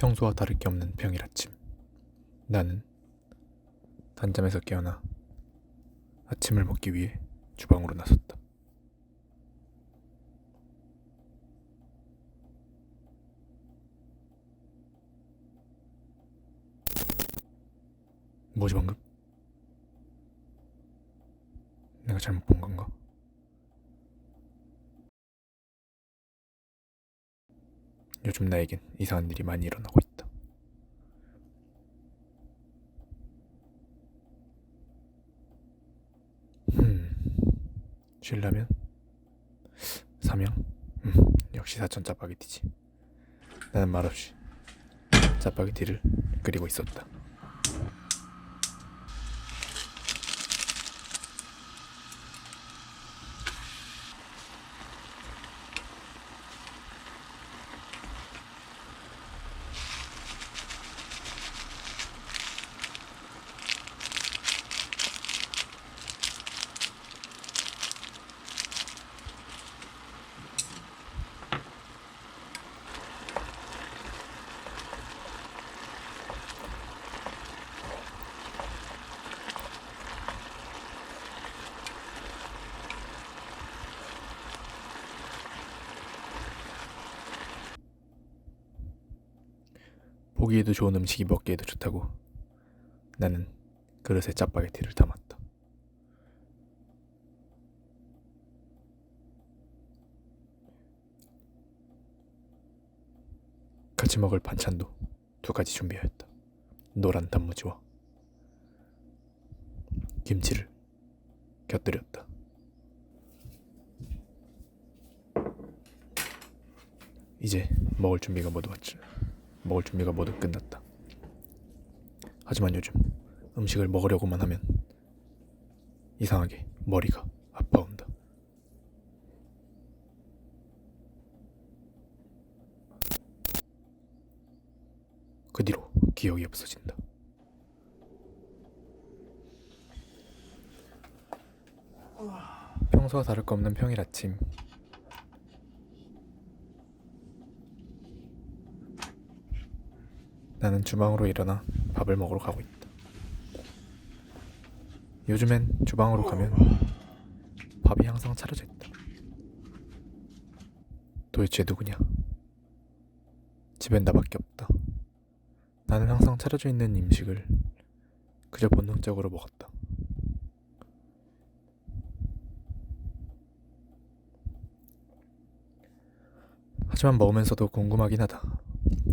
평소와 다를 게 없는 평일 아침. 나는 단잠에서 깨어나 아침을 먹기 위해 주방으로 나섰다. 뭐지 방금? 내가 잘못 본 건가? 요즘 나에겐 이상한 일이 많이 일어나고 있다. 음, 쉴라면? 삼양? 음, 역시 사천 짜파게티지. 나는 말없이 짜파게티를 끓이고 있었다. 보기에도 좋은 음식이 먹기에도 좋다고 나는 그릇에 짜파게티를 담았다. 같이 먹을 반찬도 두 가지 준비하였다. 노란 단무지와 김치를 곁들였다. 이제 먹을 준비가 모두 왔지. 먹을 준비가 모두 끝났다. 하지만 요즘 음식을 먹으려고만 하면 이상하게 머리가 아파온다. 그 뒤로 기억이 없어진다. 평소와 다를 거 없는 평일 아침. 나는 주방으로 일어나 밥을 먹으러 가고 있다. 요즘엔 주방으로 가면 밥이 항상 차려져 있다. 도대체 누구냐? 집엔 나밖에 없다. 나는 항상 차려져 있는 음식을 그저 본능적으로 먹었다. 하지만 먹으면서도 궁금하긴 하다.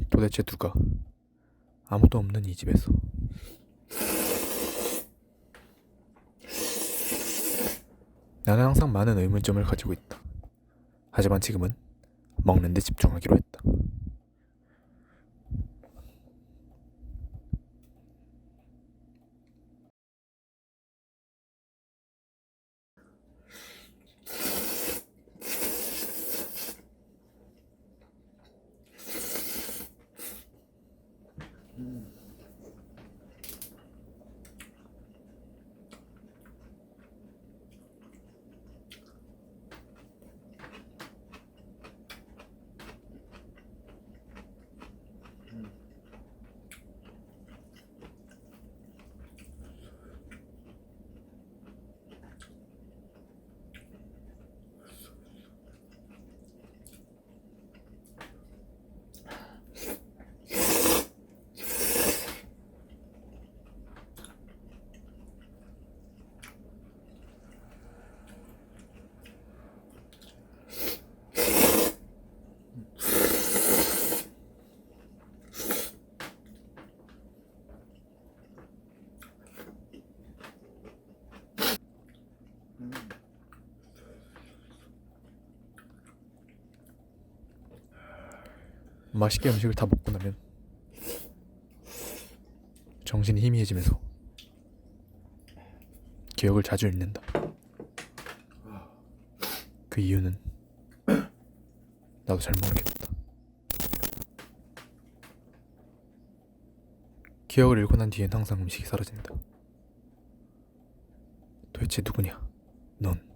도대체 누가 아무도 없는 이 집에서 나는 항상 많은 의문점을 가지고 있다. 하지만 지금은 먹는 데 집중하기로 했다. Mm. 맛있게 음식을 다 먹고 나면 정신이 희미해지면서 기억을 자주 잃는다. 그 이유는 나도 잘 모르겠다. 기억을 잃고 난 뒤엔 항상 음식이 사라진다. 도대체 누구냐? 넌.